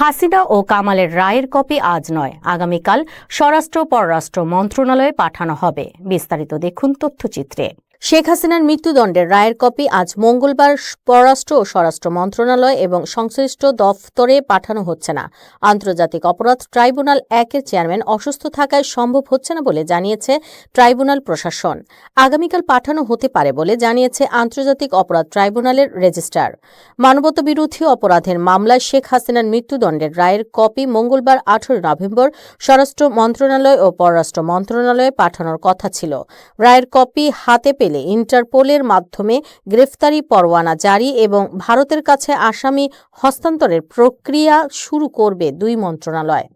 হাসিনা ও কামালের রায়ের কপি আজ নয়। আগামীকাল স্বরাষ্ট্র পররাষ্ট্র মন্ত্রণালয়ে পাঠানো হবে। বিস্তারিত দেখুন তথ্যচিত্রে। শেখ হাসিনার মৃত্যুদণ্ডের রায়ের কপি আজ মঙ্গলবার পররাষ্ট্র ও স্বরাষ্ট্র মন্ত্রণালয় এবং সংশ্লিষ্ট দফতরে পাঠানো হচ্ছে না। আন্তর্জাতিক অপরাধ ট্রাইব্যুনাল একের চেয়ারম্যান অসুস্থ থাকায় সম্ভব হচ্ছে না বলে জানিয়েছে ট্রাইব্যুনাল প্রশাসন। আগামীকাল পাঠানো হতে পারে বলে জানিয়েছে আন্তর্জাতিক অপরাধ ট্রাইব্যুনালের রেজিস্ট্রার। মানবতা বিরোধী অপরাধের মামলায় শেখ হাসিনার মৃত্যুদণ্ডের রায়ের কপি মঙ্গলবার আঠারো নভেম্বর স্বরাষ্ট্র মন্ত্রণালয় ও পররাষ্ট্র মন্ত্রণালয়ে পাঠানোর কথা ছিল। রায়ের কপি হাতে পেলে ইন্টারপোলের মাধ্যমে গ্রেফতারি পরোয়ানা জারি এবং ভারতের কাছে আসামি হস্তান্তরের প্রক্রিয়া শুরু করবে দুই মন্ত্রণালয়।